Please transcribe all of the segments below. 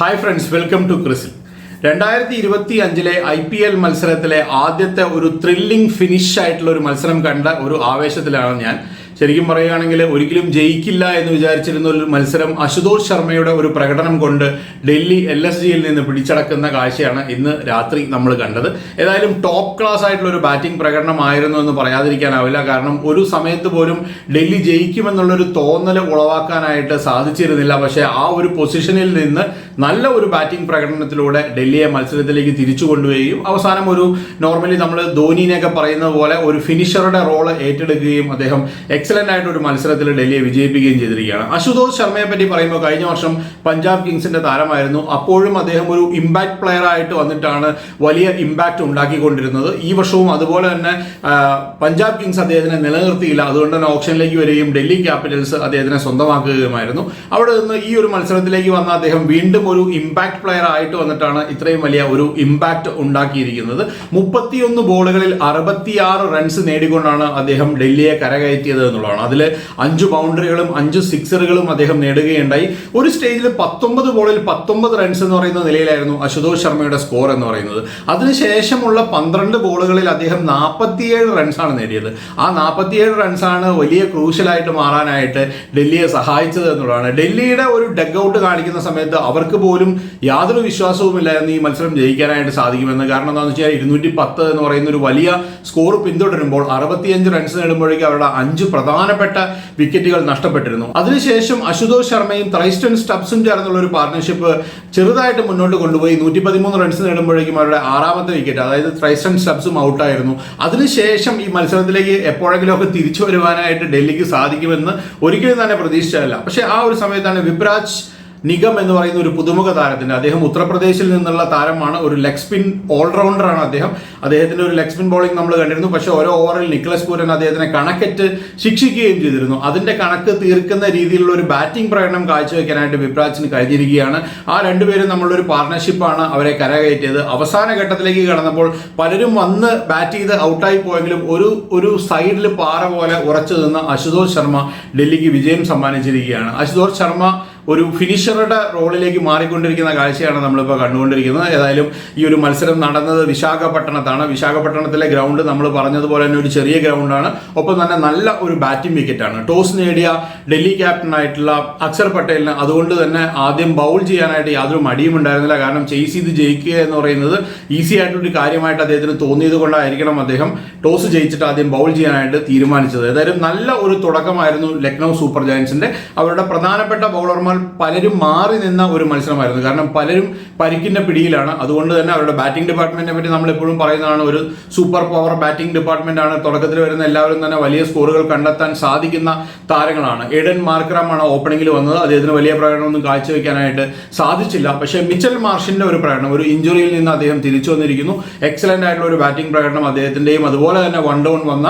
Hi friends welcome to ക്രിസിൽ രണ്ടായിരത്തി ഇരുപത്തി അഞ്ചിലെ ഐ പി എൽ മത്സരത്തിലെ ആദ്യത്തെ ഒരു ത്രില്ലിംഗ് ഫിനിഷ് ആയിട്ടുള്ള ഒരു മത്സരം കണ്ട ഒരു ആവേശത്തിലാണ് ഞാൻ. ശരിക്കും പറയുകയാണെങ്കിൽ ഒരിക്കലും ജയിക്കില്ല എന്ന് വിചാരിച്ചിരുന്ന ഒരു മത്സരം അശുതോഷ് ശർമ്മയുടെ ഒരു പ്രകടനം കൊണ്ട് ഡൽഹി എൽ എസ് ജിയിൽ നിന്ന് പിടിച്ചടക്കുന്ന കാഴ്ചയാണ് ഇന്ന് രാത്രി നമ്മൾ കണ്ടത്. ഏതായാലും ടോപ്പ് ക്ലാസ് ആയിട്ടുള്ള ഒരു ബാറ്റിംഗ് പ്രകടനമായിരുന്നു എന്ന് പറയാതിരിക്കാനാവില്ല. കാരണം ഒരു സമയത്ത് പോലും ഡൽഹി ജയിക്കുമെന്നുള്ളൊരു തോന്നൽ ഉളവാക്കാനായിട്ട് സാധിച്ചിരുന്നില്ല. പക്ഷേ ആ ഒരു പൊസിഷനിൽ നിന്ന് നല്ല ഒരു ബാറ്റിംഗ് പ്രകടനത്തിലൂടെ ഡൽഹിയെ മത്സരത്തിലേക്ക് തിരിച്ചു കൊണ്ടുവരികയും അവസാനം ഒരു നോർമലി നമ്മൾ ധോനിനെയൊക്കെ പറയുന്നത് പോലെ ഒരു ഫിനിഷറുടെ റോൾ ഏറ്റെടുക്കുകയും അദ്ദേഹം എക്സലന്റ് ആയിട്ട് ഒരു മത്സരത്തിൽ ഡൽഹിയെ വിജയിപ്പിക്കുകയും ചെയ്തിരിക്കുകയാണ്. അശുതോഷ് ശർമ്മയെ പറ്റി പറയുമ്പോൾ കഴിഞ്ഞ വർഷം പഞ്ചാബ് കിങ്സിന്റെ താരമായിരുന്നു. അപ്പോഴും അദ്ദേഹം ഒരു ഇമ്പാക്ട് പ്ലെയർ ആയിട്ട് വന്നിട്ടാണ് വലിയ ഇമ്പാക്ട് ഉണ്ടാക്കിക്കൊണ്ടിരുന്നത്. ഈ വർഷവും അതുപോലെ തന്നെ പഞ്ചാബ് കിങ്സ് അദ്ദേഹത്തിനെ നിലനിർത്തിയില്ല. അതുകൊണ്ട് തന്നെ ഓപ്ഷനിലേക്ക് വരികയും ഡൽഹി ക്യാപിറ്റൽസ് അദ്ദേഹത്തിനെ സ്വന്തമാക്കുകയുമായിരുന്നു. അവിടെ നിന്ന് ഈ ഒരു മത്സരത്തിലേക്ക് വന്ന അദ്ദേഹം വീണ്ടും ഒരു ഇമ്പാക്ട് പ്ലെയർ ആയിട്ട് വന്നിട്ടാണ് ഇത്രയും വലിയ ഒരു ഇമ്പാക്ട് ഉണ്ടാക്കിയിരിക്കുന്നത്. മുപ്പത്തിയൊന്ന് ബോളുകളിൽ അറുപത്തിയാറ് റൺസ് നേടിക്കൊണ്ടാണ് അദ്ദേഹം ഡൽഹിയെ കരകയറ്റിയത് എന്നുള്ളതാണ്. അതിൽ അഞ്ച് ബൗണ്ടറികളും അഞ്ച് സിക്സറുകളും അദ്ദേഹം നേടുകയുണ്ടായി. ഒരു സ്റ്റേജിൽ പത്തൊമ്പത് ബോളിൽ പത്തൊമ്പത് റൺസ് എന്ന് പറയുന്ന നിലയിലായിരുന്നു അശുതോഷ് ശർമ്മയുടെ സ്കോർ എന്ന് പറയുന്നത്. അതിനുശേഷമുള്ള പന്ത്രണ്ട് ബോളുകളിൽ അദ്ദേഹം നാൽപ്പത്തിയേഴ് റൺസാണ് നേടിയത്. ആ നാൽപ്പത്തിയേഴ് റൺസാണ് വലിയ ക്രൂഷ്യലായിട്ട് മാറാനായിട്ട് ഡൽഹിയെ സഹായിച്ചത് എന്നുള്ളതാണ്. ഡൽഹിയുടെ ഒരു ഡഗ് ഔട്ട് കാണിക്കുന്ന സമയത്ത് അവർക്ക് പോലും യാതൊരു വിശ്വാസവുമില്ലായിരുന്നു ഈ മത്സരം ജയിക്കാനായിട്ട് സാധിക്കുമെന്ന്. കാരണം എന്താണെന്ന് വെച്ചാൽ ഇരുന്നൂറ്റി പത്ത് എന്ന് പറയുന്ന ഒരു വലിയ സ്കോർ പിന്തുടരുമ്പോൾ അറുപത്തിയഞ്ച് റൺസ് നേടുമ്പോഴേക്കും അവരുടെ അഞ്ച് പ്രധാനപ്പെട്ട വിക്കറ്റുകൾ നഷ്ടപ്പെട്ടിരുന്നു. അതിനുശേഷം അശുതോഷ് ശർമ്മയും ത്രൈസ്റ്റൺ സ്റ്റബ്സും ചേർന്നുള്ള ഒരു പാർട്ണർഷിപ്പ് ചെറുതായിട്ട് മുന്നോട്ട് കൊണ്ടുപോയി. നൂറ്റി പതിമൂന്ന് റൺസ് നേടുമ്പോഴേക്കും അവരുടെ ആറാമത്തെ വിക്കറ്റ് അതായത് ത്രൈസ്റ്റൺ സ്റ്റബ്സും ഔട്ടായിരുന്നു അതിനുശേഷം ഈ മത്സരത്തിലേക്ക് എപ്പോഴെങ്കിലും ഒക്കെ തിരിച്ചു വരുവാനായിട്ട് ഡൽഹിക്ക് സാധിക്കുമെന്ന് ഒരിക്കലും തന്നെ പ്രതീക്ഷിച്ചതല്ല. പക്ഷേ ആ ഒരു സമയത്താണ് വിബ്രാജ് നിഗം എന്ന് പറയുന്ന ഒരു പുതുമുഖ താരത്തിന് അദ്ദേഹം ഉത്തർപ്രദേശിൽ നിന്നുള്ള താരമാണ് ഒരു ലെഗ് സ്പിൻ ഓൾറൗണ്ടറാണ് അദ്ദേഹം. അദ്ദേഹത്തിന്റെ ഒരു ലെഗ് സ്പിൻ ബോളിംഗ് നമ്മൾ കണ്ടിരുന്നു. പക്ഷേ ഓരോ ഓവറിൽ നിക്ലസ് പൂരൻ അദ്ദേഹത്തിനെ കണക്കറ്റ് ശിക്ഷിക്കുകയും ചെയ്തിരുന്നു. അതിന്റെ കണക്ക് തീർക്കുന്ന രീതിയിലുള്ള ഒരു ബാറ്റിംഗ് പ്രകടനം കാഴ്ചവെക്കാനായിട്ട് വിപ്രാജിന് കഴിഞ്ഞിരിക്കുകയാണ്. ആ രണ്ടുപേരും നമ്മളൊരു പാർട്ണർഷിപ്പാണ് അവരെ കരകയറ്റിയത്. അവസാന ഘട്ടത്തിലേക്ക് കടന്നപ്പോൾ പലരും വന്ന് ബാറ്റ് ചെയ്ത് ഔട്ടായി പോയെങ്കിലും ഒരു ഒരു സൈഡിൽ പാറ പോലെ ഉറച്ചു നിന്ന അശുതോഷ് ശർമ്മ ഡൽഹിക്ക് വിജയം സമ്മാനിച്ചിരിക്കുകയാണ്. അശുതോഷ് ശർമ്മ ഒരു ഫിനിഷറുടെ റോളിലേക്ക് മാറിക്കൊണ്ടിരിക്കുന്ന കാഴ്ചയാണ് നമ്മളിപ്പോൾ കണ്ടുകൊണ്ടിരിക്കുന്നത്. ഏതായാലും ഈ ഒരു മത്സരം നടന്നത് വിശാഖപട്ടണത്താണ്. വിശാഖപട്ടണത്തിലെ ഗ്രൗണ്ട് നമ്മൾ പറഞ്ഞതുപോലെ തന്നെ ഒരു ചെറിയ ഗ്രൗണ്ടാണ് ഒപ്പം തന്നെ നല്ല ഒരു ബാറ്റിംഗ് വിക്കറ്റാണ് ടോസ് നേടിയ ഡൽഹി ക്യാപ്റ്റൻ ആയിട്ടുള്ള അക്ഷർ പട്ടേലിന് അതുകൊണ്ട് തന്നെ ആദ്യം ബൗൾ ചെയ്യാനായിട്ട് യാതൊരു മടിയും ഉണ്ടായിരുന്നില്ല. കാരണം ചേസ് ചെയ്ത് ജയിക്കുക എന്ന് പറയുന്നത് ഈസി ആയിട്ടൊരു കാര്യമായിട്ട് അദ്ദേഹത്തിന് തോന്നിയത് കൊണ്ടായിരിക്കണം അദ്ദേഹം ടോസ് ജയിച്ചിട്ട് ആദ്യം ബൗൾ ചെയ്യാനായിട്ട് തീരുമാനിച്ചത്. ഏതായാലും നല്ല ഒരു തുടക്കമായിരുന്നു ലക്നൗ സൂപ്പർ ജയൻസിന്റെ അവരുടെ പ്രധാനപ്പെട്ട ബൗളർമാർ പലരും മാറി നിന്ന ഒരു മത്സരമായിരുന്നു? കാരണം പലരും പരിക്കിന്റെ പിടിയിലാണ്. അതുകൊണ്ട് തന്നെ അവരുടെ ബാറ്റിംഗ് ഡിപ്പാർട്ട്മെന്റിനെ പറ്റി നമ്മൾ എപ്പോഴും പറയുന്നതാണ് ഒരു സൂപ്പർ പവർ ബാറ്റിംഗ് ഡിപ്പാർട്ട്മെന്റ് ആണ് തുടക്കത്തിൽ വരുന്ന എല്ലാവരും തന്നെ വലിയ സ്കോറുകൾ കണ്ടെത്താൻ സാധിക്കുന്ന താരങ്ങളാണ്. എഡൻ മാർക്രാമാണ് ഓപ്പണിംഗിൽ വന്നത്. അദ്ദേഹത്തിന് വലിയ പ്രകടനമൊന്നും കാഴ്ചവെക്കാനായിട്ട് സാധിച്ചില്ല. പക്ഷേ മിച്ചൽ മാർഷിന്റെ ഒരു പ്രകടനം ഒരു ഇഞ്ചുറിയിൽ നിന്ന് അദ്ദേഹം തിരിച്ചു വന്നിരിക്കുന്നു. എക്സലന്റ് ആയിട്ടുള്ള ഒരു ബാറ്റിംഗ് പ്രകടനം അദ്ദേഹത്തിന്റെയും അതുപോലെ തന്നെ വൺ ഡൗൺ വന്ന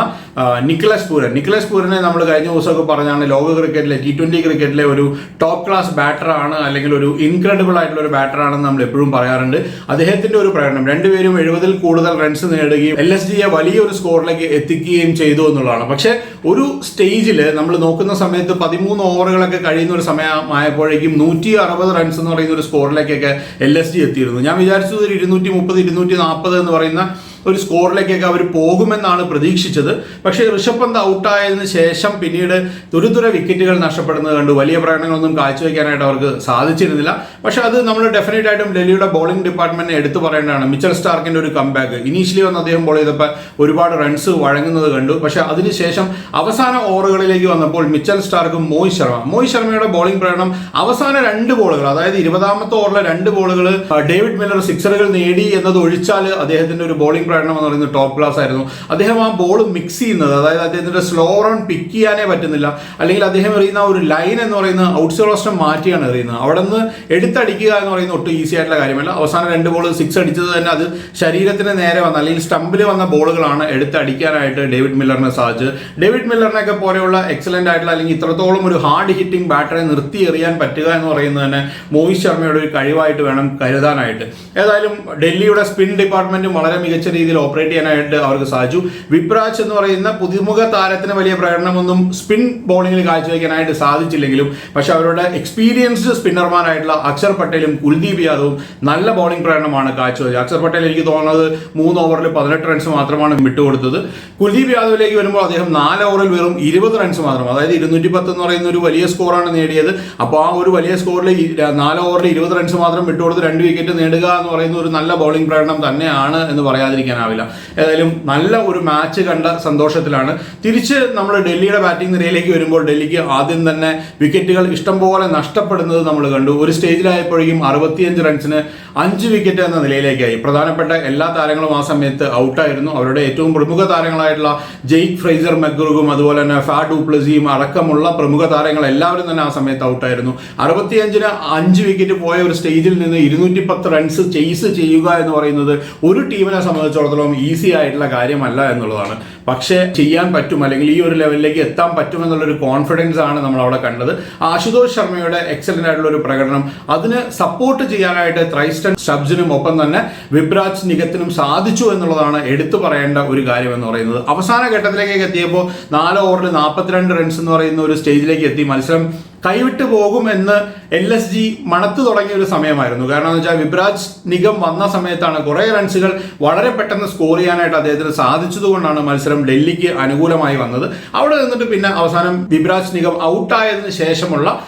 നിക്കലസ് പൂരൻ. നിക്കലസ് പൂരനെ നമ്മൾ കഴിഞ്ഞ ദിവസമൊക്കെ പറഞ്ഞാണ് ലോക ക്രിക്കറ്റിലെ ടി ട്വന്റി ക്രിക്കറ്റിലെ ഒരു ടോപ്പ് ക്ലാസ് ബാറ്റർ ആണ് അല്ലെങ്കിൽ ഒരു ഇൻക്രെഡിബിൾ ആയിട്ടുള്ള ഒരു ബാറ്റർ ആണെന്ന് നമ്മൾ എപ്പോഴും പറയാറുണ്ട്. അദ്ദേഹത്തിന്റെ ഒരു പ്രകടനം രണ്ടുപേരും എഴുപതിൽ കൂടുതൽ റൺസ് നേടുകയും എൽ എസ് ഡിയെ വലിയൊരു സ്കോറിലേക്ക് എത്തിക്കുകയും ചെയ്തു എന്നുള്ളതാണ്. പക്ഷെ ഒരു സ്റ്റേജിൽ നമ്മൾ നോക്കുന്ന സമയത്ത് പതിമൂന്ന് ഓവറുകളൊക്കെ കഴിയുന്ന ഒരു സമയമായപ്പോഴേക്കും നൂറ്റി അറുപത് റൺസ് എന്ന് പറയുന്ന ഒരു സ്കോറിലേക്കൊക്കെ എൽ എസ് ഡി എത്തിയിരുന്നു. ഞാൻ വിചാരിച്ചത് ഒരു ഇരുന്നൂറ്റി മുപ്പത് ഇരുന്നൂറ്റി നാൽപ്പത് എന്ന് പറയുന്ന ഒരു സ്കോറിലേക്കൊക്കെ അവർ പോകുമെന്നാണ് പ്രതീക്ഷിച്ചത്. പക്ഷേ ഋഷഭ് പന്ത് ഔട്ടായതിനു ശേഷം പിന്നീട് തുരുതുര വിക്കറ്റുകൾ നഷ്ടപ്പെടുന്നത് കണ്ടു. വലിയ പ്രകടനങ്ങളൊന്നും കാഴ്ചവെക്കാനായിട്ട് അവർക്ക് സാധിച്ചിരുന്നില്ല. പക്ഷേ അത് നമ്മൾ ഡെഫിനറ്റ് ആയിട്ടും ഡൽഹിയുടെ ബോളിംഗ് ഡിപ്പാർട്ട്മെന്റിനെ എടുത്തു പറയേണ്ടതാണ്. മിച്ചൽ സ്റ്റാർക്കിന്റെ ഒരു കംബാക്ക് ഇനീഷ്യലി വന്ന് അദ്ദേഹം ബോൾ ചെയ്തപ്പോൾ ഒരുപാട് റൺസ് വഴങ്ങുന്നത് കണ്ടു. പക്ഷേ അതിനുശേഷം അവസാന ഓവറുകളിലേക്ക് വന്നപ്പോൾ മിച്ചൽ സ്റ്റാർക്കും മോഹിത് ശർമ്മ. മോഹിത് ശർമ്മയുടെ ബോളിംഗ് പ്രകടനം അവസാന രണ്ട് ബോളുകൾ അതായത് ഇരുപതാമത്തെ ഓവറിലെ രണ്ട് ബോളുകൾ ഡേവിഡ് മില്ലർ സിക്സറുകൾ നേടി എന്നത് ഒഴിച്ചാൽ അദ്ദേഹത്തിന്റെ ഒരു ബോളിംഗ് പ്രകടനം എന്ന് പറയുന്നത് ടോപ്പ് ക്ലാസ് ആയിരുന്നു. അദ്ദേഹം ആ ബോൾ മിക്സ് ചെയ്യുന്നത് അതായത് അദ്ദേഹത്തിന്റെ സ്ലോ റൺ പിക്ക് ചെയ്യാനേ പറ്റുന്നില്ല. അല്ലെങ്കിൽ അദ്ദേഹം എറിയുന്ന ഒരു ലൈൻ എന്ന് പറയുന്നത് ഔട്ട്സൈഡ് ഓസ്റ്റം മാറ്റിയാണ് എറിയുന്നത്. അവിടെ നിന്ന് എടുത്തടിക്കുക എന്ന് പറയുന്നത് ഒട്ടും ഈസി ആയിട്ടുള്ള കാര്യമല്ല. അവസാനം രണ്ട് ബോൾ സിക്സ് അടിച്ചത് തന്നെ അത് ശരീരത്തിന് നേരെ വന്ന അല്ലെങ്കിൽ സ്റ്റമ്പിൽ വന്ന ബോളുകളാണ് എടുത്തടിക്കാനായിട്ട് ഡേവിഡ് മില്ലറിനെ സാധിച്ചത്. ഡേവിഡ് മില്ലറിനൊക്കെ പോലെയുള്ള എക്സലന്റ് ആയിട്ടുള്ള അല്ലെങ്കിൽ ഇത്രത്തോളം ഒരു ഹാർഡ് ഹിറ്റിംഗ് ബാറ്ററെ നിർത്തി എറിയാൻ പറ്റുക എന്ന് പറയുന്നത് തന്നെ മോഹിത് ശർമ്മയുടെ ഒരു കഴിവായിട്ട് വേണം കരുതാനായിട്ട്. ഏതായാലും ഡൽഹിയുടെ സ്പിൻ ഡിപ്പാർട്ട്മെന്റും വളരെ മികച്ച രീതിയിൽ ഓപ്പറേറ്റ് ചെയ്യാനായിട്ട് അവർക്ക് സാധിച്ചു. വിപ്രാജ് എന്ന് പറയുന്ന പുതുമുഖ താരത്തിന് വലിയ പ്രകടനമൊന്നും സ്പിൻ ബോളിംഗിൽ കാഴ്ചവെക്കാനായിട്ട് സാധിച്ചില്ലെങ്കിലും പക്ഷെ അവരുടെ എക്സ്പീരിയൻസ്ഡ് സ്പിന്നർമാരായിട്ടുള്ള അക്ഷർ പട്ടേലും കുൽദീപ് യാദവും നല്ല ബോളിംഗ് പ്രകടനമാണ് കാഴ്ചവെച്ചത്. അക്ഷർ പട്ടേൽ എനിക്ക് തോന്നുന്നത് മൂന്ന് ഓവറിൽ പതിനെട്ട് റൺസ് മാത്രമാണ് വിട്ടുകൊടുത്തത്. കുൽദീപ് യാദവിലേക്ക് വരുമ്പോൾ അദ്ദേഹം നാല് ഓവറിൽ വെറും ഇരുപത് റൺസ് മാത്രം അതായത് ഇരുന്നൂറ്റി പത്ത് എന്ന് പറയുന്ന ഒരു വലിയ സ്കോറാണ് നേടിയത്. അപ്പോൾ ആ ഒരു വലിയ സ്കോറിൽ നാല് ഓവറിൽ ഇരുപത് റൺസ് മാത്രം വിട്ടുകൊടുത്ത് രണ്ട് വിക്കറ്റ് നേടുക എന്ന് പറയുന്ന ഒരു നല്ല ബോളിംഗ് പ്രകടനം തന്നെയാണ് എന്ന് പറയാതിരിക്കാനാവില്ല ഏതായാലും നല്ല ഒരു മാച്ച് കണ്ട സന്തോഷത്തിലാണ്. തിരിച്ച് നമ്മൾ ഡൽഹിയുടെ ബാറ്റിംഗ് നിരയിലേക്ക് വരുമ്പോൾ ഡൽഹിക്ക് ആദ്യം തന്നെ വിക്കറ്റുകൾ ഇഷ്ടംപോലെ നഷ്ടപ്പെടുന്നത് നമ്മൾ കണ്ടു. ഒരു സ്റ്റേജിലായപ്പോഴേക്കും അറുപത്തിയഞ്ച് റൺസിന് അഞ്ച് വിക്കറ്റ് എന്ന നിലയിലേക്കായി. പ്രധാനപ്പെട്ട എല്ലാ താരങ്ങളും ആ സമയത്ത് ഔട്ടായിരുന്നു. അവരുടെ ഏറ്റവും പ്രമുഖ താരങ്ങളായിട്ടുള്ള ജെയ്ക് ഫ്രൈസർ മെഗ്രുഗും അതുപോലെ തന്നെ ഫാ ഡൂപ്ലസിയും അടക്കമുള്ള പ്രമുഖ താരങ്ങൾ എല്ലാവരും തന്നെ ആ സമയത്ത് ഔട്ടായിരുന്നു. അറുപത്തിയഞ്ചിന് അഞ്ച് വിക്കറ്റ് പോയ ഒരു സ്റ്റേജിൽ നിന്ന് ഇരുന്നൂറ്റി പത്ത് റൺസ് ചെയ്സ് ചെയ്യുക എന്ന് പറയുന്നത് ഒരു ടീമിനെ സംബന്ധിച്ചിടത്തോളം ഈസി ആയിട്ടുള്ള കാര്യമല്ല എന്നുള്ളതാണ്. പക്ഷേ ചെയ്യാൻ പറ്റും അല്ലെങ്കിൽ ഈ ഒരു ലെവലിലേക്ക് എത്താൻ പറ്റും എന്നുള്ളൊരു കോൺഫിഡൻസ് ആണ് നമ്മൾ അവിടെ കണ്ടത്. ആശുതോഷ് ശർമ്മയുടെ എക്സലന്റ് ആയിട്ടുള്ള ഒരു പ്രകടനം. അതിന് സപ്പോർട്ട് ചെയ്യാനായിട്ട് ത്രൈസ്റ്റൺ ഷബ്സിനും ഒപ്പം തന്നെ വിബ്രാജ് നിഗത്തിനും സാധിച്ചു എന്നുള്ളതാണ് എടുത്തു പറയേണ്ട ഒരു കാര്യം എന്ന് പറയുന്നത്. അവസാന ഘട്ടത്തിലേക്ക് എത്തിയപ്പോൾ നാല് ഓവറിൽ നാൽപ്പത്തിരണ്ട് റൺസ് എന്ന് പറയുന്ന ഒരു സ്റ്റേജിലേക്ക് എത്തി. മത്സരം കൈവിട്ട് പോകും എന്ന് എൽ എസ് ജി മണത്തു തുടങ്ങിയ ഒരു സമയമായിരുന്നു. കാരണം എന്ന് വെച്ചാൽ വിബ്രാജ് നിഗം വന്ന സമയത്താണ് കുറേ റൺസുകൾ വളരെ പെട്ടെന്ന് സ്കോർ ചെയ്യാനായിട്ട് അദ്ദേഹത്തിന് സാധിച്ചതുകൊണ്ടാണ് മത്സരം ഡൽഹിക്ക് അനുകൂലമായി വന്നത്. അവിടെ നിന്നിട്ട് പിന്നെ അവസാനം വിബ്രാജ് നിഗം ഔട്ടായതിനു ശേഷമുള്ള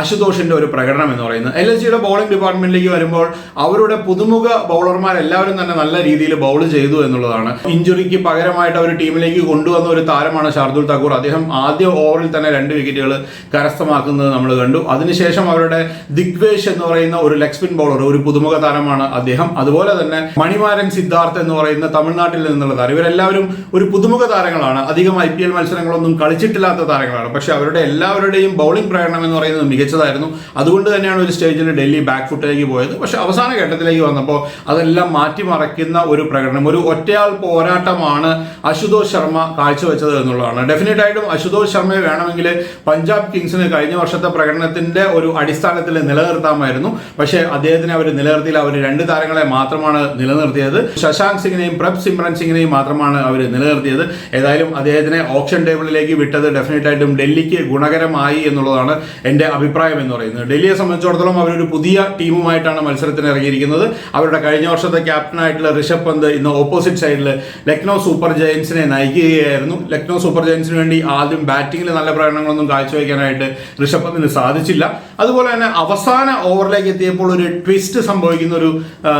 അശുതോഷിന്റെ ഒരു പ്രകടനം എന്ന് പറയുന്നത്. എൽ എസ് ജിയുടെ ബോളിംഗ് ഡിപ്പാർട്ട്മെന്റിലേക്ക് വരുമ്പോൾ അവരുടെ പുതുമുഖ ബൗളർമാർ എല്ലാവരും തന്നെ നല്ല രീതിയിൽ ബൗൾ ചെയ്തു എന്നുള്ളതാണ്. ഇഞ്ചുറിക്ക് പകരമായിട്ട് അവർ ടീമിലേക്ക് കൊണ്ടുവന്ന ഒരു താരമാണ് ഷാർദുൽ താക്കൂർ. അദ്ദേഹം ആദ്യ ഓവറിൽ തന്നെ രണ്ട് വിക്കറ്റുകൾ കരസ്ഥമാക്കുന്നത് നമ്മൾ കണ്ടു. അതിനുശേഷം അവരുടെ ദിഗ്വേഷ് എന്ന് പറയുന്ന ഒരു ലെഗ് സ്പിൻ ബൗളർ ഒരു പുതുമുഖ താരമാണ് അദ്ദേഹം. അതുപോലെ തന്നെ മണിമാരൻ സിദ്ധാർത്ഥ് എന്ന് പറയുന്ന തമിഴ്നാട്ടിൽ നിന്നുള്ള താരം. ഇവരെല്ലാവരും ഒരു പുതുമുഖ താരങ്ങളാണ്. അധികം ഐ പി എൽ മത്സരങ്ങളൊന്നും കളിച്ചിട്ടില്ലാത്ത താരങ്ങളാണ്. പക്ഷെ അവരുടെ എല്ലാവരുടെയും ബൗളിംഗ് പ്രകടനം എന്ന് പറയുന്നത് മികച്ചതായിരുന്നു. അതുകൊണ്ട് തന്നെയാണ് ഒരു സ്റ്റേജിൽ ഡൽഹി ബാക്ക് ഫുട്ടിലേക്ക് പോയത്. പക്ഷെ അവസാന ഘട്ടത്തിലേക്ക് വന്നപ്പോൾ അതെല്ലാം മാറ്റിമറയ്ക്കുന്ന ഒരു പ്രകടനം ഒരു ഒറ്റയാൾ പോരാട്ടമാണ് അശുതോഷ് ശർമ്മ കാഴ്ചവെച്ചത് എന്നുള്ളതാണ്. ഡെഫിനറ്റ് ആയിട്ടും അശുതോഷ് ശർമ്മയെ വേണമെങ്കിൽ പഞ്ചാബ് കിങ്സിന് കഴിഞ്ഞ വർഷത്തെ പ്രകടനത്തിന്റെ ഒരു അടിസ്ഥാനത്തിൽ നിലനിർത്താമായിരുന്നു. പക്ഷേ അദ്ദേഹത്തിനെ അവർ നിലനിർത്തിയില്ല. അവർ രണ്ട് താരങ്ങളെ മാത്രമാണ് നിലനിർത്തിയത്. ശശാങ്ക് സിംഗിനെയും പ്രഭ് സിമ്രൻ സിംഗിനെയും മാത്രമാണ് അവർ നിലനിർത്തിയത്. ഏതായാലും അദ്ദേഹത്തിനെ ഓപ്ഷൻ ടേബിളിലേക്ക് വിട്ടത് ഡെഫിനറ്റ് ആയിട്ടും ഡൽഹിക്ക് ഗുണകരമായി എന്നുള്ളതാണ് എന്റെ അഭിപ്രായം എന്ന് പറയുന്നത്. ഡൽഹിയെ സംബന്ധിച്ചിടത്തോളം അവരൊരു പുതിയ ടീമുമായിട്ടാണ് മത്സരത്തിന് ഇറങ്ങിയിരിക്കുന്നത്. അവരുടെ കഴിഞ്ഞ വർഷത്തെ ക്യാപ്റ്റനായിട്ടുള്ള ഋഷഭ് പന്ത് ഇന്ന് ഓപ്പോസിറ്റ് സൈഡിൽ ലക്നൗ സൂപ്പർ ജയൻസിനെ നയിക്കുകയായിരുന്നു. ലക്നൗ സൂപ്പർ ജയൻസിന് വേണ്ടി ആദ്യം ബാറ്റിംഗിൽ നല്ല പ്രകടനങ്ങളൊന്നും കാഴ്ചവെക്കാനായിട്ട് ഋഷഭ് പന്തിന് സാധിച്ചില്ല. അതുപോലെ തന്നെ അവസാന ഓവറിലേക്ക് എത്തിയപ്പോൾ ഒരു ട്വിസ്റ്റ് സംഭവിക്കുന്ന ഒരു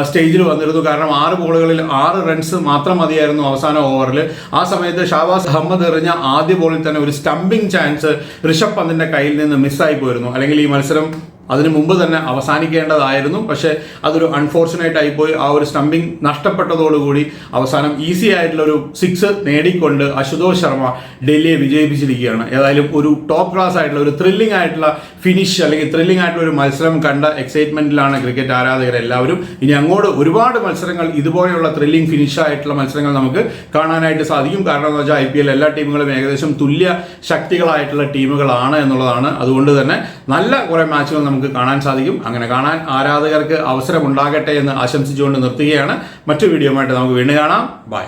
സ്റ്റേജിൽ വന്നിരുന്നു. കാരണം ആറ് ബോളുകളിൽ ആറ് റൺസ് മാത്രം മതിയായിരുന്നു അവസാന ഓവറിൽ ആ സമയത്ത് ഷാവാസ് അഹമ്മദ് എറിഞ്ഞ ആദ്യ ബോളിൽ തന്നെ ഒരു സ്റ്റംപിംഗ് ചാൻസ് ഋഷഭ് പന്തിന്റെ കയ്യിൽ നിന്ന് മിസ്സായി പോയിരുന്നു അല്ലെങ്കിൽ ഈ മത്സരം അതിനു മുമ്പ് തന്നെ അവസാനിക്കേണ്ടതായിരുന്നു. പക്ഷേ അതൊരു അൺഫോർച്ചുനേറ്റ് ആയിപ്പോയി. ആ ഒരു സ്റ്റംപിംഗ് നഷ്ടപ്പെട്ടതോടുകൂടി അവസാനം ഈസി ആയിട്ടുള്ള ഒരു സിക്സ് നേടിക്കൊണ്ട് അശുതോഷ് ശർമ്മ ഡൽഹിയെ വിജയിപ്പിച്ചിരിക്കുകയാണ്. ഏതായാലും ഒരു ടോപ്പ് ക്ലാസ് ആയിട്ടുള്ള ഒരു ത്രില്ലിംഗ് ആയിട്ടുള്ള ഫിനിഷ് അല്ലെങ്കിൽ ത്രില്ലിംഗ് ആയിട്ടുള്ള ഒരു മത്സരം കണ്ട എക്സൈറ്റ്മെന്റിലാണ് ക്രിക്കറ്റ് ആരാധകർ എല്ലാവരും. ഇനി അങ്ങോട്ട് ഒരുപാട് മത്സരങ്ങൾ ഇതുപോലെയുള്ള ത്രില്ലിംഗ് ഫിനിഷ് ആയിട്ടുള്ള മത്സരങ്ങൾ നമുക്ക് കാണാനായിട്ട് സാധിക്കും. കാരണം എന്ന് വെച്ചാൽ ഐ പി എൽ എല്ലാ ടീമുകളും ഏകദേശം തുല്യ ശക്തികളായിട്ടുള്ള ടീമുകളാണ് എന്നുള്ളതാണ്. അതുകൊണ്ട് തന്നെ നല്ല കുറേ മാച്ചുകൾ നമുക്ക് കാണാൻ സാധിക്കും. അങ്ങനെ കാണാൻ ആരാധകർക്ക് അവസരമുണ്ടാകട്ടെ എന്ന് ആശംസിച്ചുകൊണ്ട് നിർത്തുകയാണ്. മറ്റു വീഡിയോയുമായിട്ട് നമുക്ക് വീണ്ടും കാണാം. ബൈ